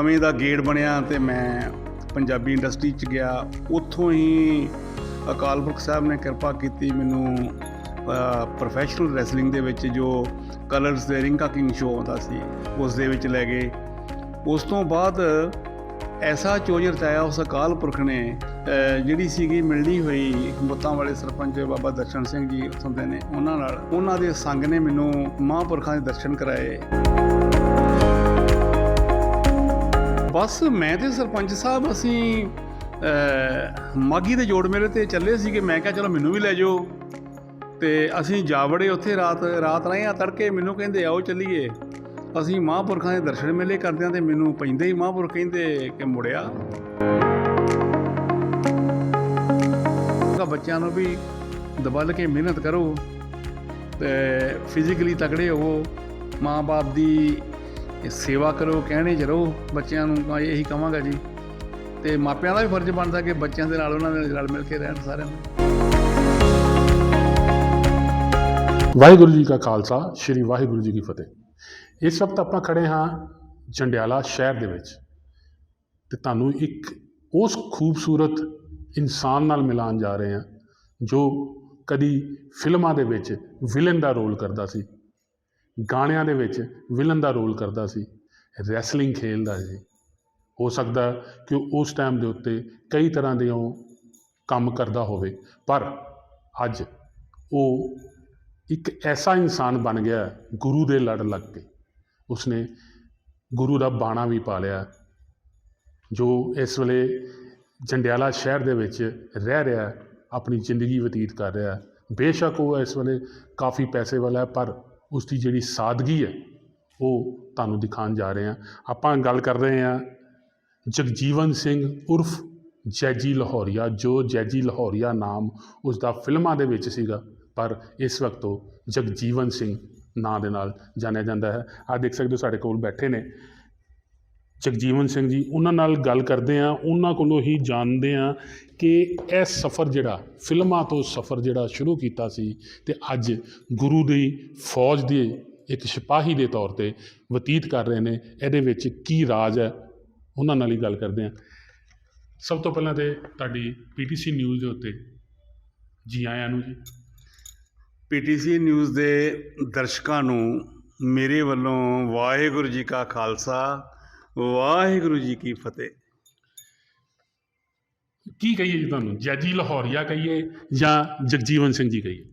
ਸਮੇਂ ਦਾ ਗੇੜ ਬਣਿਆ ਤੇ ਮੈਂ ਪੰਜਾਬੀ ਇੰਡਸਟਰੀ ਚ ਗਿਆ। ਉੱਥੋਂ ਹੀ ਅਕਾਲ ਪੁਰਖ ਸਾਹਿਬ ਨੇ ਕਿਰਪਾ ਕੀਤੀ ਮੈਨੂੰ ਪ੍ਰੋਫੈਸ਼ਨਲ ਰੈਸਲਿੰਗ ਦੇ ਵਿੱਚ ਜੋ ਕਲਰਸ ਦੇ ਰਿੰਕਾ ਕਿੰਗ ਸ਼ੋਅ ਆਉਂਦਾ ਸੀ, ਉਸ ਦੇ ਵਿੱਚ ਲੈ ਗਏ। ਉਸ ਤੋਂ ਬਾਅਦ ਐਸਾ ਚੋਜ ਰਚਾਇਆ ਉਸ ਅਕਾਲ ਪੁਰਖ ਨੇ ਜਿਹੜੀ ਸੀਗੀ ਮਿਲਣੀ ਹੋਈ ਬੁੱਤਾਂ ਵਾਲੇ ਸਰਪੰਚ ਬਾਬਾ ਦਰਸ਼ਨ ਸਿੰਘ ਜੀ ਉੱਥੋਂ ਦੇ ਨੇ। ਉਹਨਾਂ ਨਾਲ, ਉਹਨਾਂ ਦੇ ਸੰਗ ਨੇ ਮੈਨੂੰ ਮਹਾਂਪੁਰਖਾਂ ਦੇ ਦਰਸ਼ਨ ਕਰਾਏ। ਬਸ ਮੈਂ ਤੇ ਸਰਪੰਚ ਸਾਹਿਬ ਅਸੀਂ ਅਹ, ਮਾਗੀ ਦੇ ਜੋੜ ਮੇਲੇ ਤੇ ਚੱਲੇ ਸੀ ਕਿ ਮੈਂ ਕਿਹਾ ਚਲੋ ਮੈਨੂੰ ਵੀ ਲੈ ਜਾਓ। ਤੇ ਅਸੀਂ ਜਾ ਵੜੇ ਉੱਥੇ ਰਾਤ ਰਾਤ ਰਹੇ ਆ ਤੜਕੇ ਮੈਨੂੰ ਕਹਿੰਦੇ ਆਓ ਚੱਲੀਏ। ਅਸੀਂ ਮਹਾਂਪੁਰਖਾਂ ਦੇ ਦਰਸ਼ਨ ਮੇਲੇ ਕਰਦੇ ਆ ਤੇ ਮੈਨੂੰ ਪੈਂਦੇ ਹੀ ਮਹਾਂਪੁਰਖ ਕਹਿੰਦੇ ਕਿ ਮੁੜਿਆ ਤਾਂ ਬੱਚਿਆਂ ਨੂੰ ਵੀ ਦਬਲ ਕੇ ਮਿਹਨਤ ਕਰੋ ਤੇ ਫਿਜ਼ੀਕਲੀ ਤਕੜੇ ਹੋਵੋ। ਮਾਂ-ਬਾਪ ਦੀ ਸੇਵਾ ਕਰੋ, ਕਹਿਣੇ ਚ ਰਹੋ, ਬੱਚਿਆਂ ਨੂੰ ਮੈਂ ਇਹੀ ਕਹਾਂਗਾ ਜੀ। ਤੇ ਮਾਪਿਆਂ ਦਾ ਵੀ ਫਰਜ਼ ਬਣਦਾ ਕਿ ਬੱਚਿਆਂ ਦੇ ਨਾਲ ਉਹਨਾਂ ਦੇ ਨਾਲ ਮਿਲ ਕੇ ਰਹਿਣ ਸਾਰਿਆਂ ਨੂੰ ਵਾਹਿਗੁਰੂ ਜੀ ਕਾ ਖਾਲਸਾ, ਸ੍ਰੀ ਵਾਹਿਗੁਰੂ ਜੀ ਕੀ ਫਤਿਹ। ਇਸ ਵਕਤ ਆਪਾਂ ਖੜੇ ਹਾਂ ਜੰਡਿਆਲਾ ਸ਼ਹਿਰ ਦੇ ਵਿੱਚ। ਤੇ ਤੁਹਾਨੂੰ ਇੱਕ ਉਸ ਖੂਬਸੂਰਤ ਇਨਸਾਨ ਨਾਲ ਮਿਲਾਨ ਜਾ ਰਹੇ ਹਾਂ, ਜੋ ਕਦੀ ਫਿਲਮਾਂ ਦੇ ਵਿੱਚ ਵਿਲਨ ਦਾ ਰੋਲ ਕਰਦਾ ਸੀ। ਗਾਣਿਆਂ ਦੇ ਵਿੱਚ ਵਿਲਨ ਦਾ ਰੋਲ ਕਰਦਾ ਸੀ ਰੈਸਲਿੰਗ ਖੇਲਦਾ ਸੀ। ਹੋ ਸਕਦਾ ਕਿ ਉਸ ਟਾਈਮ ਦੇ ਉੱਤੇ ਕਈ ਤਰ੍ਹਾਂ ਦੇ ਉਹ ਕੰਮ ਕਰਦਾ ਹੋਵੇ, ਪਰ ਅੱਜ ਉਹ ਇੱਕ ਐਸਾ ਇਨਸਾਨ ਬਣ ਗਿਆ ਗੁਰੂ ਦੇ ਲੜ ਲੱਗ ਕੇ। ਉਸਨੇ ਗੁਰੂ ਦਾ ਬਾਣਾ ਵੀ ਪਾ ਲਿਆ, ਜੋ ਇਸ ਵੇਲੇ ਜੰਡਿਆਲਾ ਸ਼ਹਿਰ ਦੇ ਵਿੱਚ ਰਹਿ ਰਿਹਾ, ਆਪਣੀ ਜ਼ਿੰਦਗੀ ਬਤੀਤ ਕਰ ਰਿਹਾ। ਬੇਸ਼ੱਕ ਉਹ ਇਸ ਵੇਲੇ ਕਾਫੀ ਪੈਸੇ ਵਾਲਾ ਹੈ, ਪਰ ਉਸ ਦੀ ਜਿਹੜੀ ਸਾਦਗੀ ਹੈ, ਉਹ ਤੁਹਾਨੂੰ ਦਿਖਾਉਣ ਜਾ ਰਹੇ ਹਾਂ। ਆਪਾਂ ਗੱਲ ਕਰ ਰਹੇ ਹਾਂ ਜਗਜੀਵਨ ਸਿੰਘ ਉਰਫ ਜੈਜੀ ਲਾਹੌਰੀਆ, ਜੋ ਜੈਜੀ ਲਾਹੌਰੀਆ ਨਾਮ ਉਸ ਦਾ ਫਿਲਮਾਂ ਦੇ ਵਿੱਚ ਸੀਗਾ, ਪਰ ਇਸ ਵਕਤ ਉਹ ਜਗਜੀਵਨ ਸਿੰਘ ਨਾਂ ਦੇ ਨਾਲ ਜਾਣਿਆ ਜਾਂਦਾ ਹੈ। ਆ ਦੇਖ ਸਕਦੇ ਹੋ, ਸਾਡੇ ਕੋਲ ਬੈਠੇ ਨੇ। ਜਗਜੀਵਨ ਸਿੰਘ ਜੀ, ਉਹਨਾਂ ਨਾਲ ਗੱਲ ਕਰਦੇ ਆ ਉਹਨਾਂ ਕੋਲੋਂ ਹੀ ਜਾਣਦੇ ਆ ਕਿ ਇਹ ਸਫ਼ਰ ਜਿਹੜਾ, ਫਿਲਮਾਂ ਤੋਂ ਸਫ਼ਰ ਜਿਹੜਾ ਸ਼ੁਰੂ ਕੀਤਾ ਸੀ ਤੇ ਅੱਜ ਗੁਰੂ ਦੀ ਫੌਜ ਦੇ ਇੱਕ ਸਿਪਾਹੀ ਦੇ ਤੌਰ ਤੇ ਬਤੀਤ ਕਰ ਰਹੇ ਨੇ, ਇਹਦੇ ਵਿੱਚ ਕੀ ਰਾਜ ਹੈ, ਉਹਨਾਂ ਨਾਲ ਹੀ ਗੱਲ ਕਰਦੇ ਆ ਸਭ ਤੋਂ ਪਹਿਲਾਂ ਤੇ ਤੁਹਾਡੀ ਪੀਟੀਸੀ ਨਿਊਜ਼ ਦੇ ਉੱਤੇ ਜੀ ਆਇਆਂ ਨੂੰ ਜੀ। ਪੀਟੀਸੀ ਨਿਊਜ਼ ਦੇ ਦਰਸ਼ਕਾਂ ਨੂੰ ਮੇਰੇ ਵੱਲੋਂ ਵਾਹਿਗੁਰੂ ਜੀ ਕਾ ਖਾਲਸਾ ਵਾਹਿਗੁਰੂ ਜੀ ਕੀ ਫਤਿਹ। ਕੀ ਕਹੀਏ ਜੀ ਤੁਹਾਨੂੰ? ਜੈਜੀ ਲਾਹੌਰੀਆ ਕਹੀਏ ਜਾਂ ਜਗਜੀਵਨ ਸਿੰਘ ਜੀ ਕਹੀਏ?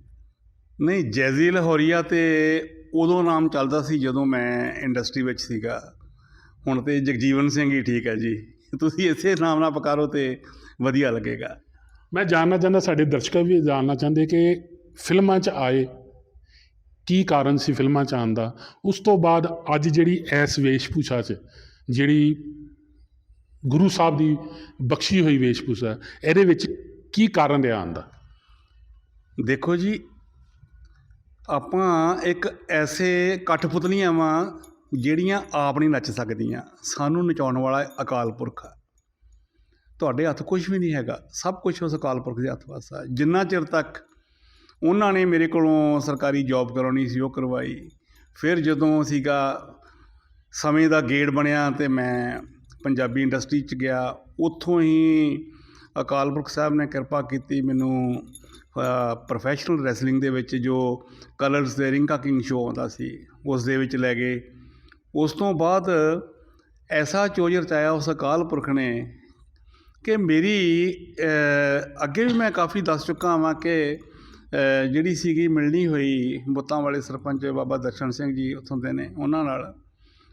ਨਹੀਂ ਜੈਜ਼ੀ ਲਾਹੌਰੀਆ ਤੇ ਉਦੋਂ ਨਾਮ ਚੱਲਦਾ ਸੀ ਜਦੋਂ ਮੈਂ ਇੰਡਸਟਰੀ ਵਿੱਚ ਸੀਗਾ। ਹੁਣ ਤੇ ਜਗਜੀਵਨ ਸਿੰਘ ਹੀ ਠੀਕ ਹੈ ਜੀ। ਤੁਸੀਂ ਇਸੇ ਨਾਮ ਨਾਲ ਪੁਕਾਰੋ ਤੇ ਵਧੀਆ ਲੱਗੇਗਾ। ਮੈਂ ਜਾਣਨਾ ਚਾਹੁੰਦਾ ਸਾਡੇ ਦਰਸ਼ਕ ਵੀ ਜਾਣਨਾ ਚਾਹੁੰਦੇ ਕਿ ਫਿਲਮਾਂ 'ਚ ਆਏ ਕੀ ਕਾਰਨ ਸੀ ਫਿਲਮਾਂ 'ਚ ਆਉਣ ਦਾ? ਉਸ ਤੋਂ ਬਾਅਦ ਅੱਜ ਜਿਹੜੀ ਐਸ ਵੇਸ਼ਭੂਸ਼ਾ 'ਚ ਜਿਹੜੀ ਗੁਰੂ ਸਾਹਿਬ ਦੀ ਬਖਸ਼ੀ ਹੋਈ ਵੇਸ਼ਭੂਸ਼ਾ ਹੈ, ਇਹਦੇ ਵਿੱਚ ਕੀ ਕਾਰਨ ਰਿਹਾ ਆਉਣ ਦੇਖੋ ਜੀ ਆਪਾਂ ਇੱਕ ਐਸੇ ਕਠਪੁਤਲੀਆਂ ਵਾਂ ਜਿਹੜੀਆਂ ਆਪ ਨਹੀਂ ਨੱਚ ਸਕਦੀਆਂ। ਸਾਨੂੰ ਨਚਾਉਣ ਵਾਲਾ ਅਕਾਲ ਪੁਰਖ ਆ। ਤੁਹਾਡੇ ਹੱਥ ਕੁਝ ਵੀ ਨਹੀਂ ਹੈਗਾ। ਸਭ ਕੁਝ ਉਸ ਅਕਾਲ ਪੁਰਖ ਦੇ ਹੱਥ ਵਾਸਾ ਜਿੰਨਾ ਚਿਰ ਤੱਕ ਉਹਨਾਂ ਨੇ ਮੇਰੇ ਕੋਲੋਂ ਸਰਕਾਰੀ ਜੌਬ ਕਰਾਉਣੀ ਸੀ ਉਹ ਕਰਵਾਈ। ਫਿਰ ਜਦੋਂ ਸੀਗਾ ਸਮੇਂ ਦਾ ਗੇੜ ਬਣਿਆ ਅਤੇ ਮੈਂ ਪੰਜਾਬੀ ਇੰਡਸਟਰੀ 'ਚ ਗਿਆ। ਉੱਥੋਂ ਹੀ ਅਕਾਲ ਪੁਰਖ ਸਾਹਿਬ ਨੇ ਕਿਰਪਾ ਕੀਤੀ ਮੈਨੂੰ ਪ੍ਰੋਫੈਸ਼ਨਲ ਰੈਸਲਿੰਗ ਦੇ ਵਿੱਚ ਜੋ ਕਲਰਸ ਦੇ ਰਿੰਕਾ ਕਿੰਗ ਸ਼ੋਅ ਆਉਂਦਾ ਸੀ, ਉਸ ਦੇ ਵਿੱਚ ਲੈ ਗਏ। ਉਸ ਤੋਂ ਬਾਅਦ ਐਸਾ ਚੋਜ ਰਚਾਇਆ ਉਸ ਅਕਾਲ ਪੁਰਖ ਨੇ ਕਿ ਮੇਰੀ ਅੱਗੇ ਵੀ ਮੈਂ ਕਾਫੀ ਦੱਸ ਚੁੱਕਾ ਹਾਂ ਕਿ ਜਿਹੜੀ ਸੀਗੀ ਮਿਲਣੀ ਹੋਈ ਬੁੱਤਾਂ ਵਾਲੇ ਸਰਪੰਚ ਬਾਬਾ ਦਰਸ਼ਨ ਸਿੰਘ ਜੀ ਉੱਥੋਂ ਦੇ ਨੇ, ਉਹਨਾਂ ਨਾਲ।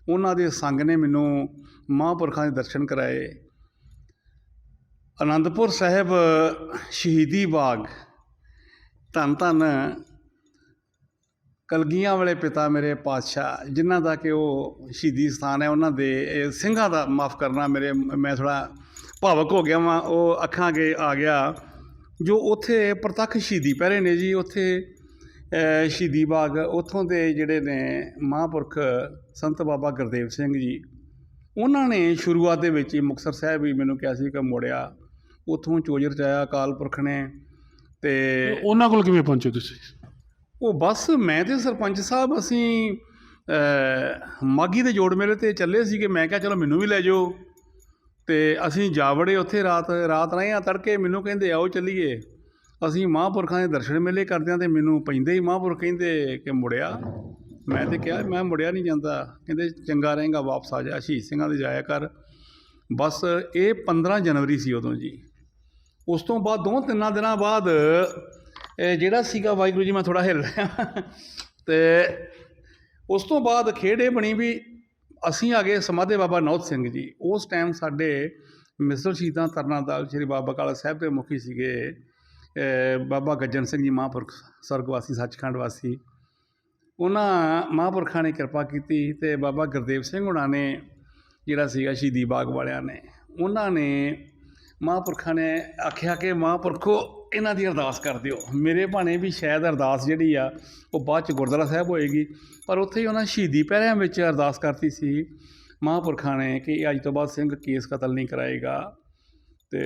ਉਹਨਾਂ ਦੇ ਸੰਗ ਨੇ ਮੈਨੂੰ ਮਹਾਂਪੁਰਖਾਂ ਦੇ ਦਰਸ਼ਨ ਕਰਾਏ। ਅਨੰਦਪੁਰ ਸਾਹਿਬ ਸ਼ਹੀਦੀ ਬਾਗ, ਧੰਨ ਧੰਨ ਕਲਗੀਆਂ ਵਾਲੇ ਪਿਤਾ ਮੇਰੇ ਪਾਤਸ਼ਾਹ, ਜਿਨ੍ਹਾਂ ਦਾ ਕਿ ਉਹ ਸ਼ਹੀਦੀ ਸਥਾਨ ਹੈ, ਉਹਨਾਂ ਦੇ ਸਿੰਘਾਂ ਦਾ ਮਾਫ ਕਰਨਾ ਮੇਰੇ, ਮੈਂ ਥੋੜਾ ਭਾਵਕ ਹੋ ਗਿਆ ਵਾਂ। ਉਹ ਅੱਖਾਂ ਅੱਗੇ ਆ ਗਿਆ, ਜੋ ਉੱਥੇ ਪ੍ਰਤੱਖ ਸ਼ਹੀਦੀ ਪਹਿਰੇ ਨੇ ਜੀ, ਉੱਥੇ ਸ਼ਹੀਦੀ ਬਾਗ ਉੱਥੋਂ ਦੇ ਜਿਹੜੇ ਨੇ ਮਹਾਂਪੁਰਖ ਸੰਤ ਬਾਬਾ ਗੁਰਦੇਵ ਸਿੰਘ ਜੀ ਉਹਨਾਂ ਨੇ ਸ਼ੁਰੂਆਤ ਦੇ ਵਿੱਚ ਹੀ ਮੁਕਤਸਰ ਸਾਹਿਬ ਵੀ ਮੈਨੂੰ ਕਿਹਾ ਸੀ ਕਿ ਮੋੜਿਆ ਉੱਥੋਂ ਚੋਜਰ ਚਾਇਆ ਅਕਾਲ ਪੁਰਖ ਨੇ ਤੇ ਉਹਨਾਂ ਕੋਲ ਕਿਵੇਂ ਪਹੁੰਚੇ ਤੁਸੀਂ? ਉਹ ਬਸ ਮੈਂ ਤੇ ਸਰਪੰਚ ਸਾਹਿਬ ਅਸੀਂ ਮਾਗੀ ਦੇ ਜੋੜ ਮੇਲੇ ਤੇ ਚੱਲੇ ਸੀਗੇ ਮੈਂ ਕਿਹਾ ਚਲੋ ਮੈਨੂੰ ਵੀ ਲੈ ਜਾਓ। ਤੇ ਅਸੀਂ ਜਾ ਵੜੇ ਉੱਥੇ ਰਾਤ ਰਾਤ ਰਹੇ ਆ ਤੜਕੇ ਮੈਨੂੰ ਕਹਿੰਦੇ ਆਓ ਚੱਲੀਏ। ਅਸੀਂ ਮਹਾਂਪੁਰਖਾਂ ਦੇ ਦਰਸ਼ਨ ਮੇਲੇ ਕਰਦੇ ਹਾਂ ਅਤੇ ਮੈਨੂੰ ਪੈਂਦੇ ਹੀ ਮਹਾਂਪੁਰਖ ਕਹਿੰਦੇ ਕਿ ਮੁੜਿਆ। ਮੈਂ ਤਾਂ ਕਿਹਾ, ਮੈਂ ਮੁੜਿਆ ਨਹੀਂ ਜਾਂਦਾ। ਕਹਿੰਦੇ ਚੰਗਾ ਰਹੇਗਾ, ਵਾਪਸ ਆ ਜਾ, ਸ਼ਹੀਦ ਸਿੰਘਾਂ ਦੇ ਜਾਇਆ ਕਰ। ਬਸ ਇਹ 15 ਜਨਵਰੀ ਸੀ ਉਦੋਂ ਜੀ। ਉਸ ਤੋਂ ਬਾਅਦ, ਦੋ ਤਿੰਨਾਂ ਦਿਨਾਂ ਬਾਅਦ ਜਿਹੜਾ ਸੀਗਾ ਵਾਹਿਗੁਰੂ ਜੀ, ਮੈਂ ਥੋੜਾ ਹਿੱਲ ਰਿਹਾ। ਤੇ ਉਸ ਤੋਂ ਬਾਅਦ ਖੇਡ ਇਹ ਬਣੀ ਵੀ ਅਸੀਂ ਆ ਗਏ ਸਮਾਧੇ ਬਾਬਾ ਨੌਤ ਸਿੰਘ ਜੀ। ਉਸ ਟਾਈਮ ਸਾਡੇ ਮਿਸਰ ਸ਼ਹੀਦਾਂ ਤਰਨਾ ਦਲ ਸ੍ਰੀ ਬਾਬਾ ਕਾਲਾ ਸਾਹਿਬ ਦੇ ਮੁਖੀ ਸੀਗੇ। ਬਾਬਾ ਗੱਜਣ ਸਿੰਘ ਜੀ ਮਹਾਂਪੁਰਖ ਸਰਗਵਾਸੀ ਸੱਚਖੰਡ ਵਾਸੀ। ਉਹਨਾਂ ਮਹਾਂਪੁਰਖਾਂ ਨੇ ਕਿਰਪਾ ਕੀਤੀ ਤੇ ਬਾਬਾ ਗੁਰਦੇਵ ਸਿੰਘ ਹੁਣਾਂ ਨੇ ਜਿਹੜਾ ਸੀਗਾ ਸ਼ਹੀਦੀ ਬਾਗ ਵਾਲਿਆਂ ਨੇ, ਉਹਨਾਂ ਨੇ ਮਹਾਂਪੁਰਖਾਂ ਨੇ ਆਖਿਆ ਕਿ ਮਹਾਂਪੁਰਖੋ, ਇਹਨਾਂ ਦੀ ਅਰਦਾਸ ਕਰ ਦਿਓ। ਮੇਰੇ ਭਾਣੇ ਵੀ ਸ਼ਾਇਦ ਅਰਦਾਸ ਜਿਹੜੀ ਆ, ਉਹ ਬਾਅਦ ਚ ਗੁਰਦੁਆਰਾ ਸਾਹਿਬ ਹੋਏਗੀ, ਪਰ ਉੱਥੇ ਹੀ ਉਹਨਾਂ ਸ਼ਹੀਦੀ ਪਹਿਰਿਆਂ ਵਿੱਚ ਅਰਦਾਸ ਕਰਤੀ ਸੀ। ਮਹਾਂਪੁਰਖਾਂ ਨੇ ਕਿ ਅੱਜ ਤੋਂ ਬਾਅਦ ਸਿੰਘ ਕੇਸ ਕਤਲ ਨਹੀਂ ਕਰਾਏਗਾ ਤੇ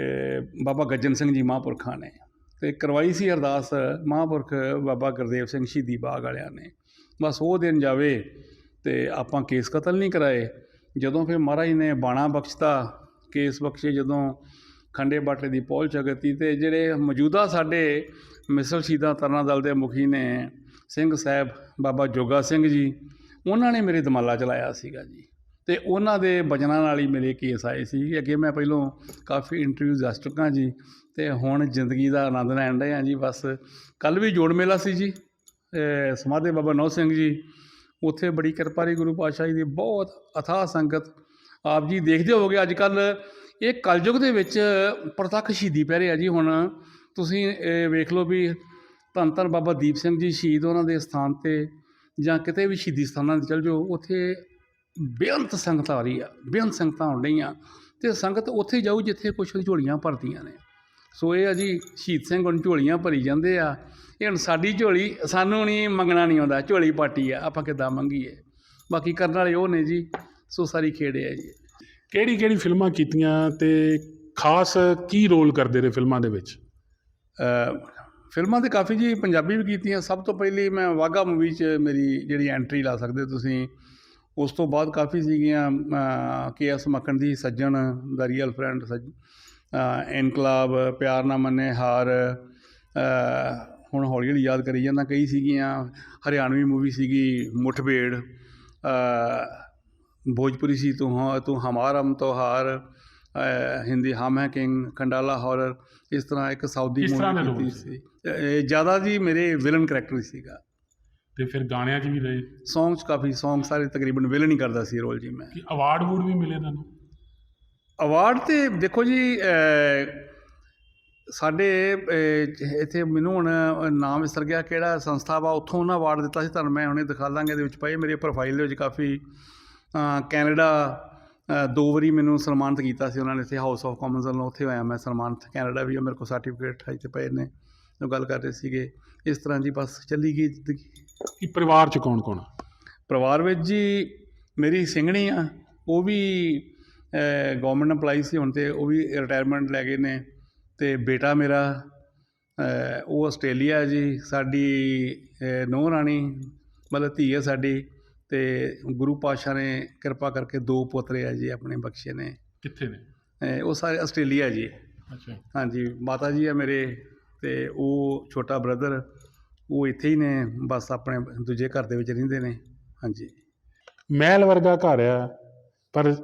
ਬਾਬਾ ਗੱਜਨ ਸਿੰਘ ਜੀ ਮਹਾਂਪੁਰਖਾਂ ਨੇ। ਤੇ ਕਰਵਾਈ ਸੀ ਅਰਦਾਸ ਮਹਾਂਪੁਰਖ ਬਾਬਾ ਗੁਰਦੇਵ ਸਿੰਘ ਸ਼ਹੀਦੀ ਬਾਗ ਵਾਲਿਆਂ ਨੇ। ਬਸ ਉਹ ਦਿਨ ਜਾਵੇ ਤੇ ਆਪਾਂ ਕੇਸ ਕਤਲ ਨਹੀਂ ਕਰਾਏ। ਜਦੋਂ ਫਿਰ ਮਹਾਰਾਜ ਨੇ ਬਾਣਾ ਬਖਸ਼ਤਾ, ਕੇਸ ਬਖਸ਼ੇ, ਜਦੋਂ ਖੰਡੇ ਬਾਟੇ ਦੀ ਪਹੁਲ ਜਗਤੀ ਤੇ ਜਿਹੜੇ ਮੌਜੂਦਾ ਸਾਡੇ ਮਿਸਲ ਸ਼ਹੀਦਾਂ ਤਰਨਾ ਦਲ ਦੇ ਮੁਖੀ ਨੇ ਸਿੰਘ ਸਾਹਿਬ ਬਾਬਾ ਜੋਗਾ ਸਿੰਘ ਜੀ, ਉਹਨਾਂ ਨੇ ਮੇਰੇ ਦਮਾਲਾ ਚਲਾਇਆ ਸੀਗਾ ਜੀ। ਤੇ ਉਹਨਾਂ ਦੇ ਬਚਨਾਂ ਨਾਲ ਹੀ ਮੇਰੇ ਕੇਸ ਆਏ ਸੀ ਅੱਗੇ ਮੈਂ ਪਹਿਲੋਂ ਕਾਫੀ ਇੰਟਰਵਿਊ ਦੱਸ ਚੁੱਕਾ ਜੀ ਤੇ ਹੁਣ ਜ਼ਿੰਦਗੀ ਦਾ ਆਨੰਦ ਲੈਣ ਰਹੇ ਹਾਂ ਜੀ। ਬਸ ਕੱਲ ਵੀ ਜੋੜ ਮੇਲਾ ਸੀ ਜੀ ਅਹ ਸਮਾਧੇ ਬਾਬਾ ਨੌ ਸਿੰਘ ਜੀ, ਉੱਥੇ ਬੜੀ ਕਿਰਪਾਰੀ ਗੁਰੂ ਪਾਤਸ਼ਾਹ ਜੀ ਦੀ, ਬਹੁਤ ਅਥਾਹ ਸੰਗਤ। ਆਪ ਜੀ ਦੇਖਦੇ ਹੋਵੋਗੇ ਅੱਜ ਕੱਲ ਇਹ ਕਲਯੁਗ ਦੇ ਵਿੱਚ ਪ੍ਰਤੱਖ ਸ਼ਹੀਦੀ ਪੈ ਰਿਹਾ ਜੀ। ਹੁਣ ਤੁਸੀਂ ਵੇਖ ਲਓ ਵੀ ਧੰਨ ਧੰਨ ਬਾਬਾ ਦੀਪ ਸਿੰਘ ਜੀ ਸ਼ਹੀਦ ਉਹਨਾਂ ਦੇ ਸਥਾਨ ਤੇ ਜਾਂ ਕਿਤੇ ਵੀ ਸ਼ਹੀਦੀ ਸਥਾਨਾਂ ਤੇ ਚਲ ਜਾਓ, ਉੱਥੇ ਬੇਅੰਤ ਸੰਗਤ ਆ ਰਹੀ ਆ ਬੇਅੰਤ ਸੰਗਤਾਂ ਆਉਣ ਡਈਆਂ ਤੇ ਸੰਗਤ ਉੱਥੇ ਹੀ ਜਾਊ ਜਿੱਥੇ ਕੁਛ ਝੋਲੀਆਂ ਭਰਦੀਆਂ ਨੇ। ਸੋ ਇਹ ਆ ਜੀ ਸ਼ਹੀਦ ਸਿੰਘ ਹੁਣ ਝੋਲੀਆਂ ਭਰੀ ਜਾਂਦੇ ਆ। ਇਹ ਹੁਣ ਸਾਡੀ ਝੋਲੀ ਸਾਨੂੰ ਨਹੀਂ ਮੰਗਣਾ ਨਹੀਂ ਆਉਂਦਾ ਝੋਲੀ ਪਾਟੀ ਆ ਆਪਾਂ ਕਿੱਦਾਂ ਮੰਗੀਏ? ਬਾਕੀ ਕਰਨ ਵਾਲੇ ਉਹ ਨੇ ਜੀ ਸੋ ਸਾਰੀ ਖੇੜੇ ਆ ਜੀ। ਕਿਹੜੀ ਕਿਹੜੀ ਫਿਲਮਾਂ ਕੀਤੀਆਂ ਤੇ ਖਾਸ ਕੀ ਰੋਲ ਕਰਦੇ ਰਹੇ ਫਿਲਮਾਂ ਦੇ ਵਿੱਚ? ਫਿਲਮਾਂ ਤੇ ਕਾਫੀ ਜੀ ਪੰਜਾਬੀ ਵੀ ਕੀਤੀਆਂ। ਸਭ ਤੋਂ ਪਹਿਲੀ ਮੈਂ ਵਾਗਾ ਮੂਵੀ 'ਚ ਮੇਰੀ ਜਿਹੜੀ ਐਂਟਰੀ ਲਾ ਸਕਦੇ ਹੋ ਤੁਸੀਂ ਉਸ ਤੋਂ ਬਾਅਦ ਕਾਫੀ ਸੀਗੀਆਂ ਕੇ ਐਸ ਮੱਕਣ ਦੀ ਸੱਜਣ ਦਾ ਰੀਅਲ ਫਰੈਂਡ ਸੱਜ ਇਨਕਲਾਬ ਪਿਆਰ ਨਾ ਮੰਨੇ ਹਾਰ ਹੁਣ ਹੌਲੀ ਹੌਲੀ ਯਾਦ ਕਰੀ ਜਾਂਦਾ ਕਈ ਸੀਗੀਆਂ ਹਰਿਆਣਵੀ ਮੂਵੀ ਸੀਗੀ ਮੁੱਠਭੇੜ ਭੋਜਪੁਰੀ ਸੀ ਤੂੰ ਹਾਂ ਤੂੰ ਹਮਾਰ ਹਮ ਤੋਹਾਰ ਹਿੰਦੀ ਹਮ ਹੈ ਕਿੰਗ ਖੰਡਾਲਾ ਹਾਰਰ ਇਸ ਤਰ੍ਹਾਂ ਇੱਕ ਸਾਊਦੀ ਮੂਵੀ ਸੀ? ਜ਼ਿਆਦਾ ਜੀ ਮੇਰੇ ਵਿਲਨ ਕਰੈਕਟਰ ਸੀਗਾ। ਤੇ ਫਿਰ ਗਾਣਿਆਂ 'ਚ ਵੀ ਰਹੇ। ਸੌਂਗਸ ਕਾਫੀ ਸੌਂਗ ਸਾਰੇ ਤਕਰੀਬਨ ਵਿਲਨ ਹੀ ਕਰਦਾ ਸੀ ਰੋਲ ਜੀ ਮੈਂ। ਕਿ ਅਵਾਰਡ ਵੂਡ ਵੀ ਮਿਲੇ ਤੁਹਾਨੂੰ? ਅਵਾਰਡ ਤੇ ਦੇਖੋ ਜੀ ਸਾਡੇ ਇੱਥੇ ਮੈਨੂੰ ਹੁਣ ਨਾਮ ਵਿਸਰ ਗਿਆ ਕਿਹੜਾ ਸੰਸਥਾ ਵਾ ਉੱਥੋਂ ਉਹਨਾਂ ਅਵਾਰਡ ਦਿੱਤਾ ਸੀ ਤੁਹਾਨੂੰ ਮੈਂ ਹੁਣੇ ਦਿਖਾ ਦਾਂਗੇ ਇਹਦੇ ਵਿੱਚ ਪਏ। ਮੇਰੇ ਪ੍ਰੋਫਾਈਲ ਦੇ ਵਿੱਚ ਕਾਫੀ ਕੈਨੇਡਾ ਦੋ ਵਾਰੀ ਮੈਨੂੰ ਸਨਮਾਨਿਤ ਕੀਤਾ ਸੀ ਉਹਨਾਂ ਨੇ ਇੱਥੇ ਹਾਊਸ ਆਫ ਕਾਮਨਸ ਵੱਲੋਂ। ਉੱਥੇ ਹੋਇਆ ਮੈਂ ਸਨਮਾਨਿਤ। ਕੈਨੇਡਾ ਵੀ ਮੇਰੇ ਕੋਲ ਸਰਟੀਫਿਕੇਟ ਇੱਥੇ ਪਏ ਨੇ। ਜੋ ਗੱਲ ਕਰ ਰਹੇ ਸੀਗੇ। ਇਸ ਤਰ੍ਹਾਂ ਜੀ ਬਸ ਚੱਲੀ ਗਈ ਜ਼ਿੰਦਗੀ। ਕਿ ਪਰਿਵਾਰ 'ਚ ਕੌਣ ਕੌਣ ਆ? ਪਰਿਵਾਰ ਵਿੱਚ ਜੀ ਮੇਰੀ ਸਿੰਘਣੀ ਆ ਉਹ ਵੀ ਗਵਰਨਮੈਂਟ EMPLOYEE ਸੀ ਹੁਣ ਤੇ ਉਹ ਵੀ ਰਿਟਾਇਰਮੈਂਟ ਲੈ ਗਏ ਨੇ ਤੇ ਬੇਟਾ ਮੇਰਾ ਉਹ ਆਸਟ੍ਰੇਲੀਆ ਜੀ ਸਾਡੀ ਨੋਹ ਰਾਣੀ ਮਤਲਬ ਧੀ ਹੈ ਸਾਡੀ ਤੇ ਗੁਰੂ ਪਾਤਸ਼ਾਹ ਨੇ ਕਿਰਪਾ ਕਰਕੇ ਦੋ ਪੁੱਤਰੇ ਆ ਜੀ ਆਪਣੇ ਬਖਸ਼ੇ ਨੇ। ਕਿੱਥੇ ਨੇ? ਉਹ ਸਾਰੇ ਆਸਟ੍ਰੇਲੀਆ ਜੀ। ਅੱਛਾ। ਹਾਂਜੀ ਮਾਤਾ ਜੀ ਆ ਮੇਰੇ ਤੇ ਉਹ ਛੋਟਾ ਬ੍ਰਦਰ ਉਹ ਇੱਥੇ ਹੀ ਨੇ ਬਸ ਆਪਣੇ ਦੂਜੇ ਘਰ ਦੇ ਵਿੱਚ ਰਹਿੰਦੇ ਨੇ। ਹਾਂਜੀ। ਮਹਿਲ ਵਰਗਾ ਘਰ ਆ ਪਰ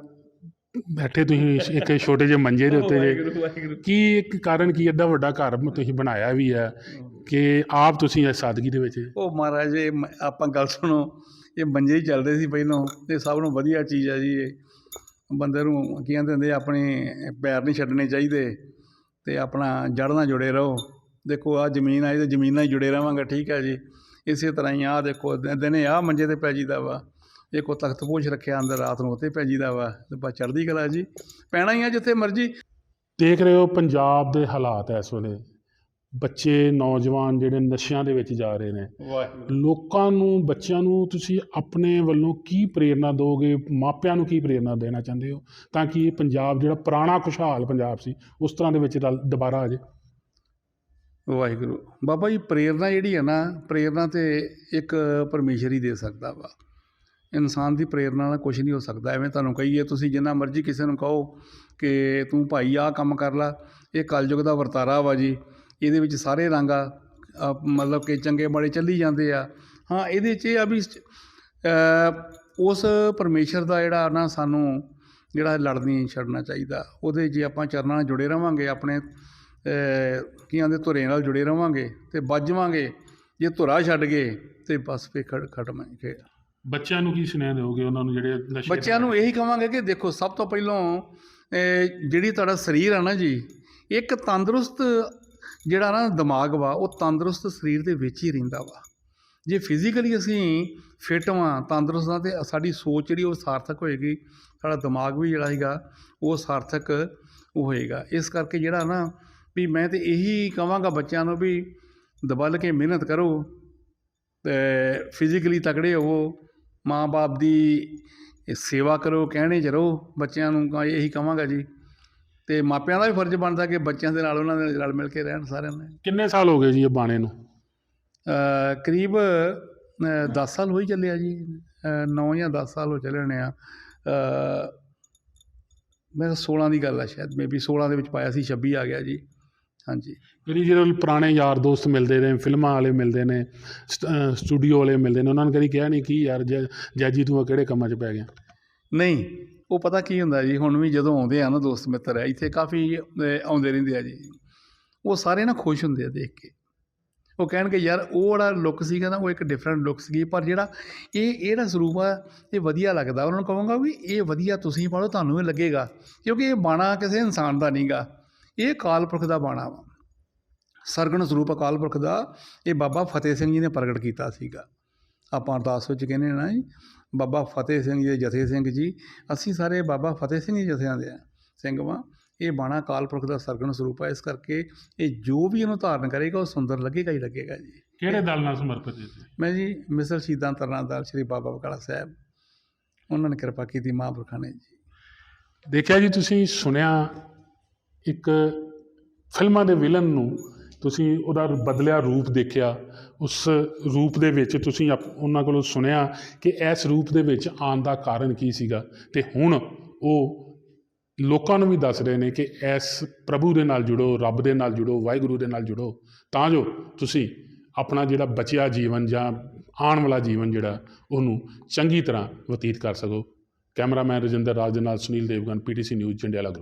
ਬੈਠੇ ਤੁਸੀਂ ਇੱਕ ਛੋਟੇ ਜਿਹੇ ਮੰਜੇ ਦੇ ਉੱਤੇ ਜੇ। ਕੀ ਇੱਕ ਕਾਰਨ ਕੀ ਐਡਾ ਵੱਡਾ ਘਰ ਤੁਸੀਂ ਬਣਾਇਆ ਵੀ ਹੈ ਕਿ ਆਪ ਤੁਸੀਂ ਇਸ ਸਾਦਗੀ ਦੇ ਵਿੱਚ? ਉਹ ਮਹਾਰਾਜ ਇਹ ਆਪਾਂ ਗੱਲ ਸੁਣੋ ਇਹ ਮੰਜੇ ਹੀ ਚੱਲਦੇ ਸੀ ਪਹਿਲਾਂ ਤੇ ਸਭ ਨੂੰ ਵਧੀਆ ਚੀਜ਼ ਆ ਜੀ ਇਹ। ਬੰਦੇ ਨੂੰ ਕੀ ਕਹਿੰਦੇ ਹੁੰਦੇ ਆ, ਆਪਣੇ ਪੈਰ ਨਹੀਂ ਛੱਡਣੇ ਚਾਹੀਦੇ ਤੇ ਆਪਣਾ ਜੜ੍ਹ ਨਾਲ ਜੁੜੇ ਰਹੋ। ਦੇਖੋ ਆ ਜ਼ਮੀਨ ਆਈ ਤੇ ਜ਼ਮੀਨ ਹੀ ਜੁੜੇ ਰਵਾਂਗੇ ਠੀਕ ਹੈ ਜੀ। ਇਸੇ ਤਰ੍ਹਾਂ ਹੀ ਆ ਦੇਖੋ ਦਿਨੇ ਆ ਮੰਜੇ ਤੇ ਪੈ ਜੀਦਾ ਵਾ। ਇਹ ਕੋ ਤਖਤ ਪੋਸ਼ ਰੱਖਿਆ ਅੰਦਰ ਰਾਤ ਨੂੰ ਉੱਤੇ ਪੈ ਜੀਦਾ ਵਾ। ਤੇ ਬਸ ਚੜ੍ਹਦੀ ਕਲਾ ਜੀ। ਪੈਣਾ ਹੀ ਆ ਜਿੱਥੇ ਮਰਜ਼ੀ। ਦੇਖ ਰਹੇ ਹੋ ਪੰਜਾਬ ਦੇ ਹਾਲਾਤ ਇਸ ਵੇਲੇ। ਬੱਚੇ ਨੌਜਵਾਨ ਜਿਹੜੇ ਨਸ਼ਿਆਂ ਦੇ ਵਿੱਚ ਜਾ ਰਹੇ ਨੇ। ਲੋਕਾਂ ਨੂੰ ਬੱਚਿਆਂ ਨੂੰ ਤੁਸੀਂ ਆਪਣੇ ਵੱਲੋਂ ਕੀ ਪ੍ਰੇਰਣਾ ਦਿਓਗੇ ਮਾਪਿਆਂ ਨੂੰ ਕੀ ਪ੍ਰੇਰਣਾ ਦੇਣਾ ਚਾਹੁੰਦੇ ਹੋ? ਤਾਂ ਕਿ ਇਹ ਪੰਜਾਬ ਜਿਹੜਾ ਪੁਰਾਣਾ ਖੁਸ਼ਹਾਲ ਪੰਜਾਬ ਸੀ ਉਸ ਤਰ੍ਹਾਂ ਦੇ ਵਿੱਚ ਦੁਬਾਰਾ ਆ ਜਾਏ। ਵਾਹਿਗੁਰੂ। ਬਾਬਾ ਜੀ ਪ੍ਰੇਰਨਾ ਜਿਹੜੀ ਹੈ ਨਾ ਪ੍ਰੇਰਨਾ ਤੇ ਇੱਕ ਪਰਮੇਸ਼ਰ ਹੀ ਦੇ ਸਕਦਾ ਵਾ। ਇਨਸਾਨ ਦੀ ਪ੍ਰੇਰਣਾ ਨਾਲ ਕੁਝ ਨਹੀਂ ਹੋ ਸਕਦਾ, ਐਵੇਂ ਤੁਹਾਨੂੰ ਕਹੀਏ, ਤੁਸੀਂ ਜਿੰਨਾ ਮਰਜ਼ੀ ਕਿਸੇ ਨੂੰ ਕਹੋ ਕਿ ਤੂੰ ਭਾਈ ਆਹ ਕੰਮ ਕਰ ਲੈ, ਇਹ ਕਲਯੁਗ ਦਾ ਵਰਤਾਰਾ ਵਾ ਜੀ। ਇਹਦੇ ਵਿੱਚ ਸਾਰੇ ਰੰਗ ਆ ਮਤਲਬ ਕਿ ਚੰਗੇ ਮਾੜੇ ਚੱਲੀ ਜਾਂਦੇ ਆ। ਹਾਂ, ਇਹਦੇ 'ਚ ਇਹ ਆ ਵੀ ਉਸ ਪਰਮੇਸ਼ਰ ਦਾ ਜਿਹੜਾ ਨਾ ਸਾਨੂੰ ਜਿਹੜਾ ਲੜ ਨਹੀਂ ਛੱਡਣਾ ਚਾਹੀਦਾ, ਉਹਦੇ ਜੇ ਆਪਾਂ ਚਰਨਾਂ ਨਾਲ ਜੁੜੇ ਰਵਾਂਗੇ, ਆਪਣੇ ਅ, ਕੀ ਆਂਦੇ ਧੁਰੇ ਨਾਲ ਜੁੜੇ ਰਵਾਂਗੇ ਤੇ ਬਚ ਜਾਵਾਂਗੇ ਜੇ ਧੁਰਾ ਛੱਡ ਗਏ ਤੇ ਬਸ ਫੇ ਖੜ ਖਟਮ ਹੈ ਖੇਡ। ਬੱਚਿਆਂ ਨੂੰ ਕੀ ਸੁਨੇਹਾ ਦਿਓਗੇ ਉਹਨਾਂ ਨੂੰ ਜਿਹੜੇ ਨਸ਼ੇ ਬੱਚਿਆਂ ਨੂੰ ਇਹੀ ਕਵਾਂਗੇ ਕਿ ਦੇਖੋ ਸਭ ਤੋਂ ਪਹਿਲਾਂ ਜਿਹੜੀ ਤੁਹਾਡਾ ਸਰੀਰ ਆ ਨਾ ਜੀ ਇੱਕ ਤੰਦਰੁਸਤ ਜਿਹੜਾ ਨਾ ਦਿਮਾਗ ਵਾ ਉਹ ਤੰਦਰੁਸਤ ਸਰੀਰ ਦੇ ਵਿੱਚ ਹੀ ਰਹਿੰਦਾ ਵਾ। ਜੇ ਫਿਜ਼ੀਕਲੀ ਅਸੀਂ ਫਿੱਟ ਵਾਂ ਤੰਦਰੁਸਤ ਆ ਤੇ ਸਾਡੀ ਸੋਚ ਜਿਹੜੀ ਉਹ ਸਾਰਥਕ ਹੋਏਗੀ ਸਾਡਾ ਦਿਮਾਗ ਵੀ ਜਿਹੜਾ ਹੈਗਾ ਉਹ ਸਾਰਥਕ ਹੋਏਗਾ। ਇਸ ਕਰਕੇ ਜਿਹੜਾ ਨਾ ਵੀ ਮੈਂ ਤੇ ਇਹੀ ਕਵਾਂਗਾ ਬੱਚਿਆਂ ਨੂੰ ਵੀ ਦਬਲ ਕੇ ਮਿਹਨਤ ਕਰੋ ਤੇ ਫਿਜ਼ੀਕਲੀ ਤਕੜੇ ਹੋਵੋ ਮਾਂ-ਬਾਪ ਦੀ ਸੇਵਾ ਕਰੋ ਕਹਿਣੇ 'ਚ ਰਹੋ ਬੱਚਿਆਂ ਨੂੰ ਇਹੀ ਕਵਾਂਗਾ ਜੀ। ਤੇ ਮਾਪਿਆਂ ਦਾ ਵੀ ਫਰਜ਼ ਬਣਦਾ ਕਿ ਬੱਚਿਆਂ ਦੇ ਨਾਲ ਉਹਨਾਂ ਦੇ ਰਲ ਮਿਲ ਕੇ ਰਹਿਣ ਸਾਰਿਆਂ ਨੇ ਕਿੰਨੇ ਸਾਲ ਹੋ ਗਏ ਜੀ ਇਹ ਬਾਣੇ ਨੂੰ? ਅ, ਕਰੀਬ 10 ਸਾਲ ਹੋਈ ਚੱਲਿਆ ਜੀ। 9 ਜਾਂ 10 ਸਾਲ ਹੋ ਚੱਲੇ ਆ। ਮੇਰੇ 16 ਦੀ ਗੱਲ ਆ ਸ਼ਾਇਦ ਮੇਬੀ 16 ਦੇ ਵਿੱਚ ਪਾਇਆ ਸੀ 26 ਆ ਗਿਆ ਜੀ। ਹਾਂਜੀ। ਜਿਹੜੀ ਜਿਹੜੇ ਪੁਰਾਣੇ ਯਾਰ ਦੋਸਤ ਮਿਲਦੇ ਨੇ ਫਿਲਮਾਂ ਵਾਲੇ ਮਿਲਦੇ ਨੇ ਸਟੂਡੀਓ ਵਾਲੇ ਮਿਲਦੇ ਨੇ ਉਹਨਾਂ ਨੇ ਕਦੀ ਕਿਹਾ ਨਹੀਂ ਕੀ ਯਾਰ ਜੈ- ਜੈਜੀ ਤੂੰ ਕਿਹੜੇ ਕੰਮਾਂ 'ਚ ਪੈ ਗਿਆ? ਨਹੀਂ ਉਹ ਪਤਾ ਕੀ ਹੁੰਦਾ ਜੀ ਹੁਣ ਵੀ ਜਦੋਂ ਆਉਂਦੇ ਆ ਨਾ ਦੋਸਤ ਮਿੱਤਰ ਇੱਥੇ ਕਾਫੀ ਆਉਂਦੇ ਰਹਿੰਦੇ ਆ ਜੀ। ਉਹ ਸਾਰੇ ਨਾ ਖੁਸ਼ ਹੁੰਦੇ ਆ ਦੇਖ ਕੇ। ਉਹ ਕਹਿਣਗੇ ਯਾਰ ਉਹ ਜਿਹੜਾ ਲੁੱਕ ਸੀਗਾ ਨਾ ਉਹ ਇੱਕ ਡਿਫਰੈਂਟ ਲੁੱਕ ਸੀਗੀ ਪਰ ਜਿਹੜਾ ਇਹ ਇਹ ਜਿਹੜਾ ਸਰੂਪ ਆ ਇਹ ਵਧੀਆ ਲੱਗਦਾ। ਉਹਨਾਂ ਨੂੰ ਕਹਾਂਗਾ ਵੀ ਇਹ ਵਧੀਆ ਤੁਸੀਂ ਪਾੜੋ ਤੁਹਾਨੂੰ ਵੀ ਲੱਗੇਗਾ। ਕਿਉਂਕਿ ਇਹ ਬਾਣਾ ਕਿਸੇ ਇਨਸਾਨ ਦਾ ਨਹੀਂਗਾ ਇਹ ਅਕਾਲ ਪੁਰਖ ਦਾ ਬਾਣਾ ਵਾ। ਸਰਗਣ ਸਰੂਪ ਅਕਾਲ ਪੁਰਖ ਦਾ ਇਹ ਬਾਬਾ ਫਤਿਹ ਸਿੰਘ ਜੀ ਨੇ ਪ੍ਰਗਟ ਕੀਤਾ ਸੀਗਾ। ਆਪਾਂ ਅਰਦਾਸ ਵਿੱਚ ਕਹਿੰਦੇ ਨਾ ਜੀ ਬਾਬਾ ਫਤਿਹ ਸਿੰਘ ਜੀ ਜਥੇ ਸਿੰਘ ਜੀ ਅਸੀਂ ਸਾਰੇ ਬਾਬਾ ਫਤਿਹ ਸਿੰਘ ਜੀ ਜਥਿਆਂ ਦੇ ਆ ਸਿੰਘ ਵਾਂ। ਇਹ ਬਾਣਾ ਅਕਾਲ ਪੁਰਖ ਦਾ ਸਰਗਣ ਸਰੂਪ ਹੈ ਇਸ ਕਰਕੇ ਇਹ ਜੋ ਵੀ ਇਹਨੂੰ ਧਾਰਨ ਕਰੇਗਾ ਉਹ ਸੁੰਦਰ ਲੱਗੇਗਾ ਹੀ ਲੱਗੇਗਾ ਜੀ। ਕਿਹੜੇ ਦਲ ਨਾਲ ਸਮਰਪਿਤ ਜੀ? ਮੈਂ ਜੀ ਮਿਸਲ ਸ਼ਹੀਦਾਂ ਤਰਨਾ ਦਲ ਸ੍ਰੀ ਬਾਬਾ ਬਕਾਲਾ ਸਾਹਿਬ। ਉਹਨਾਂ ਨੇ ਕਿਰਪਾ ਕੀਤੀ ਮਹਾਂਪੁਰਖਾਂ ਨੇ ਜੀ। ਦੇਖਿਆ ਜੀ ਤੁਸੀਂ ਸੁਣਿਆ ਇੱਕ ਫਿਲਮਾਂ ਦੇ ਵਿਲਨ ਨੂੰ ਤੁਸੀਂ ਉਹਦਾ ਬਦਲਿਆ ਰੂਪ ਦੇਖਿਆ, ਉਸ ਰੂਪ ਦੇ ਵਿੱਚ ਤੁਸੀਂ ਆਪ- ਉਹਨਾਂ ਕੋਲੋਂ ਸੁਣਿਆ ਕਿ ਇਸ ਰੂਪ ਦੇ ਵਿੱਚ ਆਉਣ ਦਾ ਕਾਰਨ ਕੀ ਸੀਗਾ? ਤੇ ਹੁਣ ਉਹ ਲੋਕਾਂ ਨੂੰ ਵੀ ਦੱਸ ਰਹੇ ਨੇ ਕਿ ਇਸ ਪ੍ਰਭੂ ਦੇ ਨਾਲ ਜੁੜੋ, ਰੱਬ ਦੇ ਨਾਲ ਜੁੜੋ, ਵਾਹਿਗੁਰੂ ਦੇ ਨਾਲ ਜੁੜੋ। ਤਾਂ ਜੋ ਤੁਸੀਂ ਆਪਣਾ ਜਿਹੜਾ ਬਚਿਆ ਜੀਵਨ ਜਾਂ ਆਉਣ ਵਾਲਾ ਜੀਵਨ ਜਿਹੜਾ, ਉਹਨੂੰ ਚੰਗੀ ਤਰ੍ਹਾਂ ਬਤੀਤ ਕਰ ਸਕੋ। ਕੈਮਰਾਮੈਨ ਰਜਿੰਦਰ ਰਾਜ ਦੇ ਨਾਲ Sunil Devgan, PTC news, Jandiala group.